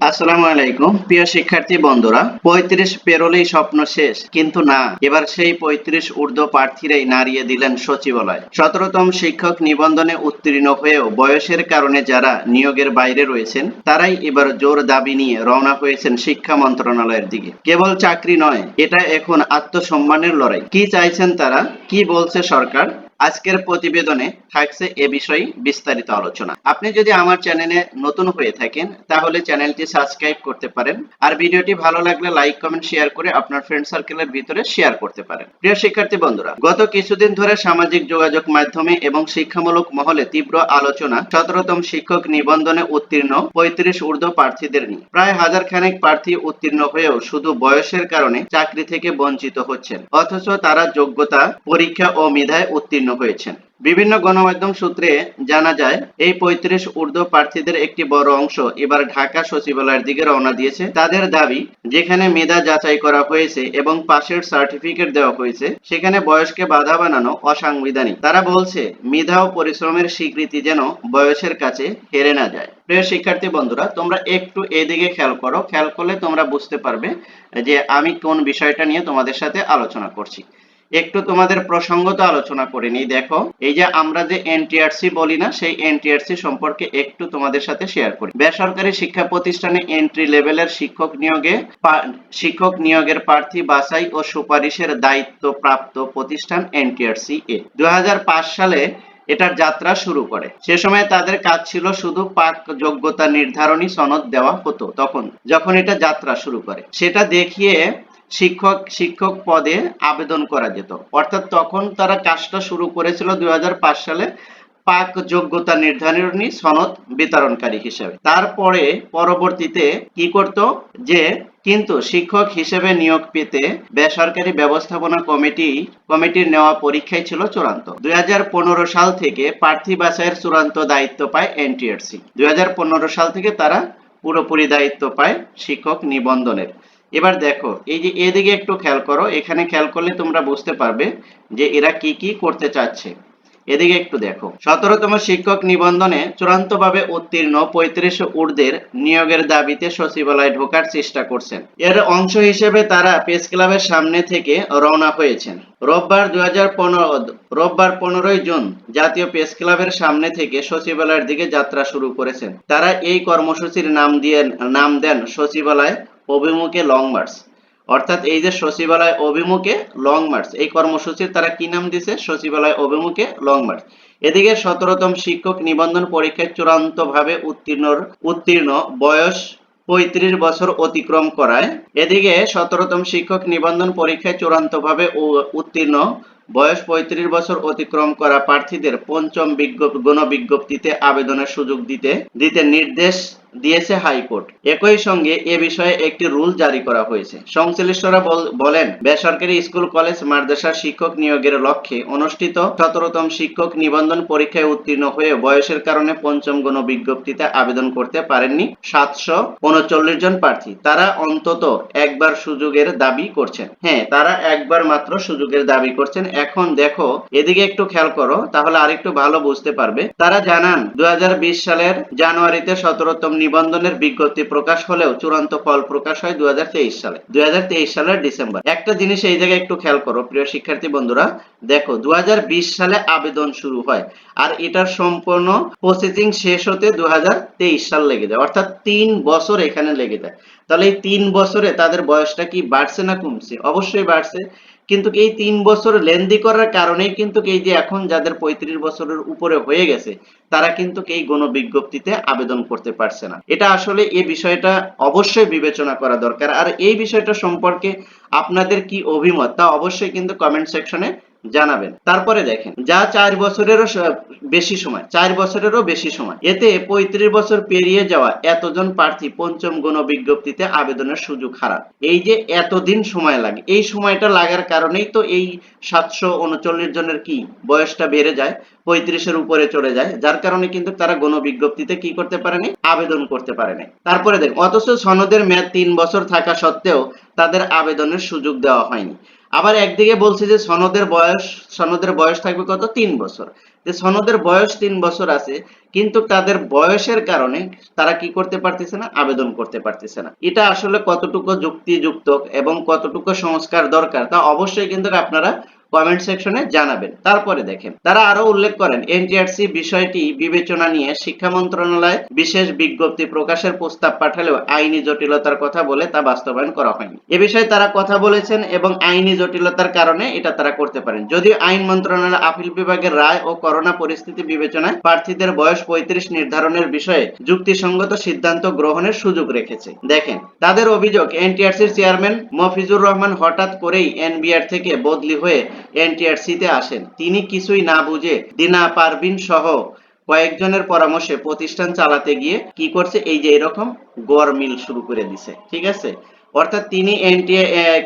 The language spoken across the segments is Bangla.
আসসালামু আলাইকুম, প্রিয় শিক্ষার্থী বন্ধুরা। পঁয়ত্রিশ পেরোলেই স্বপ্ন শেষ, কিন্তু না, এবার সেই পঁয়ত্রিশ ঊর্ধ্ব প্রার্থীরাই নাড়িয়ে দিলেন সচিবালয়। সতেরোতম শিক্ষক নিবন্ধনে উত্তীর্ণ হয়েও বয়সের কারণে যারা নিয়োগের বাইরে রয়েছেন, তারাই এবার জোর দাবি নিয়ে রওনা হয়েছেন শিক্ষা মন্ত্রণালয়ের দিকে। কেবল চাকরি নয়, এটা এখন আত্মসম্মানের লড়াই। কি চাইছেন তারা? কি বলছে সরকার? আজকের প্রতিবেদনে থাকছে এ বিষয়ে বিস্তারিত আলোচনা। আপনি যদি আমার চ্যানেলে নতুন হয়ে থাকেন, তাহলে চ্যানেলটি সাবস্ক্রাইব করতে পারেন। আর ভিডিওটি ভালো লাগলে লাইক, কমেন্ট, শেয়ার করে আপনার ফ্রেন্ড সার্কেলের ভিতরে শেয়ার করতে পারেন। প্রিয় শিক্ষার্থী বন্ধুরা, গত কিছুদিন ধরে সামাজিক যোগাযোগ মাধ্যমে এবং শিক্ষামূলক মহলে তীব্র আলোচনা সতেরোতম শিক্ষক নিবন্ধনে উত্তীর্ণ পঁয়ত্রিশ ঊর্ধ্ব প্রার্থীদের নিয়ে। প্রায় হাজার খানেক প্রার্থী উত্তীর্ণ হয়েও শুধু বয়সের কারণে চাকরি থেকে বঞ্চিত হচ্ছেন। অথচ তারা যোগ্যতা, পরীক্ষা ও মেধায় উত্তীর্ণ হয়েছেন। বিভিন্ন গণমাধ্যম সূত্রে জানা যায়, এই পঁয়ত্রিশ ঊর্ধ্ব প্রার্থীদের একটি বড় অংশ এবার ঢাকা সচিবালয়ের দিকে রওনা দিয়েছে। তাদের দাবি, যেখানে মেধা যাচাই করা হয়েছে এবং পাশের সার্টিফিকেট দেওয়া হয়েছে, সেখানে বয়সকে বাধা বানানো অসাংবিধানিক। তারা বলছে, মেধা ও পরিশ্রমের স্বীকৃতি যেন বয়সের কাছে হেরে না যায়। প্রিয় শিক্ষার্থী বন্ধুরা, তোমরা একটু এদিকে খেয়াল করো। খেয়াল করলে তোমরা বুঝতে পারবে যে আমি কোন বিষয়টা নিয়ে তোমাদের সাথে আলোচনা করছি। একটু তোমাদের প্রসঙ্গত আলোচনা করে নিই, দেখো। এই যে আমরা যে এনটিআরসি বলি না, সেই এনটিআরসি সম্পর্কে একটু তোমাদের সাথে শেয়ার করি। বেসরকারি শিক্ষা প্রতিষ্ঠানে এন্ট্রি লেভেলের শিক্ষক নিয়োগে শিক্ষক নিয়োগের প্রার্থী, বাছাই ও সুপারিশের দায়িত্ব প্রাপ্ত প্রতিষ্ঠান এনটিআরসি এ। দু হাজার পাঁচ সালে এটার যাত্রা শুরু করে। সে সময় তাদের কাজ ছিল শুধু পাক যোগ্যতা নির্ধারণী সনদ দেওয়া হতো তখন, যখন এটা যাত্রা শুরু করে। সেটা দেখিয়ে শিক্ষক শিক্ষক পদে আবেদন করা যেত। অর্থাৎ তখন তারা কাজটা শুরু করেছিল দুই সালে পাক যোগ্যতা নির্ধারণী সনদ বিতরণকারী হিসেবে। তারপরে পরবর্তীতে কি করত যে, কিন্তু শিক্ষক হিসেবে নিয়োগ পেতে বেসরকারি ব্যবস্থাপনা কমিটি, কমিটির নেওয়া পরীক্ষায় ছিল চূড়ান্ত। দুই হাজার পনেরো সাল থেকে প্রার্থী বাছাইয়ের চূড়ান্ত দায়িত্ব পায় এনটিআরসি। দুই হাজার পনেরো সাল থেকে তারা পুরোপুরি দায়িত্ব পায় শিক্ষক নিবন্ধনের। এবার দেখো, এই যে এদিকে একটু খেয়াল করো, এখানে খেয়াল করলে তোমরা বুঝতে পারবে যে এরা কি কি করতে চাচ্ছে। এদিকে একটু দেখো, সতেরোতম শিক্ষক নিবন্ধনে চূড়ান্তভাবে উত্তীর্ণ পঁয়ত্রিশ ঊর্ধ্বের নিয়োগের দাবিতে সচিবালয়ে ঢোকার চেষ্টা করছেন। এর অংশ হিসেবে তারা প্রেস ক্লাবের সামনে থেকে রওনা হয়েছেন। রোববার দুই হাজার পনেরো, রোববার পনেরোই জুন জাতীয় প্রেস ক্লাবের সামনে থেকে সচিবালয়ের দিকে যাত্রা শুরু করেছেন। তারা এই কর্মসূচির নাম দিয়ে, নাম দেন সচিবালয় অভিমুখে লং মার্চ অর্থাৎ এই যে সচিবালয় অভিমুখে লং মার্চ এই কর্মসূচির তারা কি নাম দিছে? সচিবালয় অভিমুখে লং মার্চ এদিকে সতেরোতম শিক্ষক নিবন্ধন পরীক্ষায় চূড়ান্ত ভাবে উত্তীর্ণ উত্তীর্ণ বয়স পঁয়ত্রিশ বছর অতিক্রম করায়। এদিকে সতেরোতম শিক্ষক নিবন্ধন পরীক্ষায় চূড়ান্ত ভাবে উত্তীর্ণ বয়স পঁয়ত্রিশ বছর অতিক্রম করা প্রার্থীদের পঞ্চম বিজ্ঞপ গণবিজ্ঞপ্তিতে আবেদনের সুযোগ দিতে দিতে নির্দেশ দিয়েছে হাইকোর্ট। একই সঙ্গে এ বিষয়ে একটি রুল জারি করা হয়েছে। সংশ্লিষ্টরা বলেন, বেসরকারি স্কুল, কলেজ মাদ্রাসার শিক্ষক নিয়োগের লক্ষ্যে অনুষ্ঠিত সতেরোতম শিক্ষক নিবন্ধন পরীক্ষায় উত্তীর্ণ হয়ে বয়সের কারণে পঞ্চম গণ বিজ্ঞপ্তিতে আবেদন করতে পারেননি সাতশো উনচল্লিশ জন প্রার্থী। তারা অন্তত একবার সুযোগের দাবি করছেন। হ্যাঁ তারা একবার মাত্র সুযোগের দাবি করছেন। এখন দেখো, এদিকে একটু খেয়াল করো, তাহলে আরেকটু ভালো বুঝতে পারবে। তারা জানান দু হাজার বিশ সালের জানুয়ারিতে সতেরোতম নিবন্ধনের বিজ্ঞপ্তি প্রকাশ হলেও চূড়ান্ত ফল প্রকাশ হয় দুই সালে। দুই সালের ডিসেম্বর। একটা জিনিস এই জায়গায় একটু খেয়াল করো, প্রিয় শিক্ষার্থী বন্ধুরা। দেখো দু হাজার বিশ সালে আবেদন শুরু হয় আর এটার সম্পূর্ণ প্রসেসিং শেষ হতে দুই হাজার তেইশ সাল লেগে যায়। অর্থাৎ তিন বছর এখানে লেগে যায়। তাহলে এই তিন বছরে তাদের বয়সটা কি বাড়ছে না কমছে? অবশ্যই বাড়ছে। কিন্তু এই তিন বছর লেন্দি করার কারণে কিন্তু এই যে এখন যাদের পঁয়ত্রিশ বছরের উপরে হয়ে গেছে, তারা কিন্তু এই গণ বিজ্ঞপ্তিতে আবেদন করতে পারছে না। এটা আসলে এই বিষয়টা অবশ্যই বিবেচনা করা দরকার। আর এই বিষয়টা সম্পর্কে আপনাদের কি অভিমত তা অবশ্যই কিন্তু কমেন্ট সেকশনে জানাবেন। তারপরে দেখেন, যা চার বছরেরও বেশি সময়, চার বছরেরও বেশি সময়, এতে পঁয়ত্রিশ বছর পেরিয়ে যাওয়া এতজন প্রার্থী পঞ্চম গণ বিজ্ঞপ্তিতে আবেদনের সুযোগ হারান। এই যে এতদিন সময় লাগে, এই সময়টা লাগার কারণেই তো এই সাতশো উনচল্লিশ জনের কি বয়সটা বেড়ে যায়, পঁয়ত্রিশের উপরে চলে যায়, যার কারণে কিন্তু তারা গণ বিজ্ঞপ্তিতে কি করতে পারেনি? আবেদন করতে পারেনি। তারপরে দেখ অথচ সনদের মেয়াদ তিন বছর থাকা সত্ত্বেও তাদের আবেদনের সুযোগ দেওয়া হয়নি। আবার একদিকে বলছে যে সনদের বয়স সনদের বয়স থাকবে কত? তিন বছর। যে সনদের বয়স তিন বছর আছে, কিন্তু তাদের বয়সের কারণে তারা কি করতে পারতেছে না? আবেদন করতে পারতেছে না। এটা আসলে কতটুকু যুক্তিযুক্ত এবং কতটুকু সংস্কার দরকার তা অবশ্যই কিন্তু আপনারা কমেন্ট সেকশনে জানাবেন। তারপরে দেখেন, তারা আরও উল্লেখ করেন এনটিআরসি বিষয়টি বিবেচনা নিয়ে শিক্ষা মন্ত্রণালয় বিশেষ বিজ্ঞপ্তি প্রকাশের প্রস্তাব পাঠালেও আইনি জটিলতার কথা বলে তা বাস্তবায়ন করা হয়নি। এ বিষয়ে তারা কথা বলেছেন এবং আইনি জটিলতার কারণে এটা তারা করতে পারেন। যদিও আইন মন্ত্রণালয় আপিল বিভাগের রায় ও করোনা পরিস্থিতি বিবেচনায় প্রার্থীদের বয়স পঁয়ত্রিশ নির্ধারণের বিষয়ে যুক্তিসঙ্গত সিদ্ধান্ত গ্রহণের সুযোগ রেখেছে। দেখেন, তাদের অভিযোগ এনটিআরসির চেয়ারম্যান মফিজুর রহমান হঠাৎ করেই এনবিআর থেকে বদলি হয়ে এনটিআরসিতে আসেন। তিনি কিছুই না বুঝে দিনা পারভিন সহ কয়েকজনের পরামর্শে প্রতিষ্ঠান চালাতে গিয়ে কি করছে? এই যে এরকম গড় মিল শুরু করে দিছে। ঠিক আছে? অর্থাৎ তিনি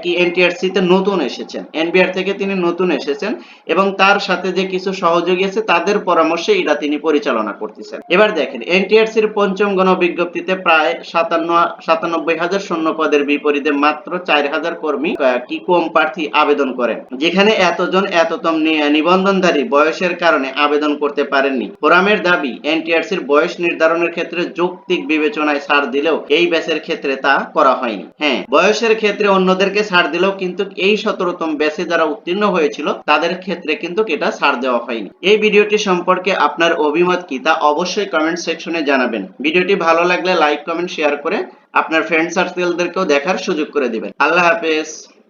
কি, এনটিআরসি তে নতুন এসেছেন। এনবিআর থেকে তিনি নতুন এসেছেন এবং তার সাথে যে কিছু সহযোগী আছে, তাদের পরামর্শে এটা তিনি পরিচালনা করতেছেন। এবার দেখেন এনটিআরসি এর পঞ্চম গণ বিজ্ঞপ্তিতে প্রায় সাতান্ন, সাতানব্বই হাজার শূন্য পদের বিপরীতে মাত্র চার হাজার কর্মী কি কম প্রার্থী আবেদন করেন। যেখানে এতজন এততম নিবন্ধনধারী বয়সের কারণে আবেদন করতে পারেননি। ফোরামের দাবি, এনটিআরসির বয়স নির্ধারণের ক্ষেত্রে যৌক্তিক বিবেচনায় ছাড় দিলেও এই ব্যাচের ক্ষেত্রে তা করা হয়নি। হ্যাঁ বয়সের ক্ষেত্রে অন্যদেরকে ছাড় দিলেও কিন্তু এই সতেরোতম ব্যাচে যারা উত্তীর্ণ হয়েছিল, তাদের ক্ষেত্রে কিন্তু এটা ছাড় দেওয়া হয়নি। এই ভিডিওটি সম্পর্কে আপনার অভিমত কি তা অবশ্যই কমেন্ট সেকশনে জানাবেন। ভিডিওটি ভালো লাগলে লাইক কমেন্ট শেয়ার করে আপনার ফ্রেন্ড সার্কেলদেরকেও দেখার সুযোগ করে দিবেন। আল্লাহ হাফেজ।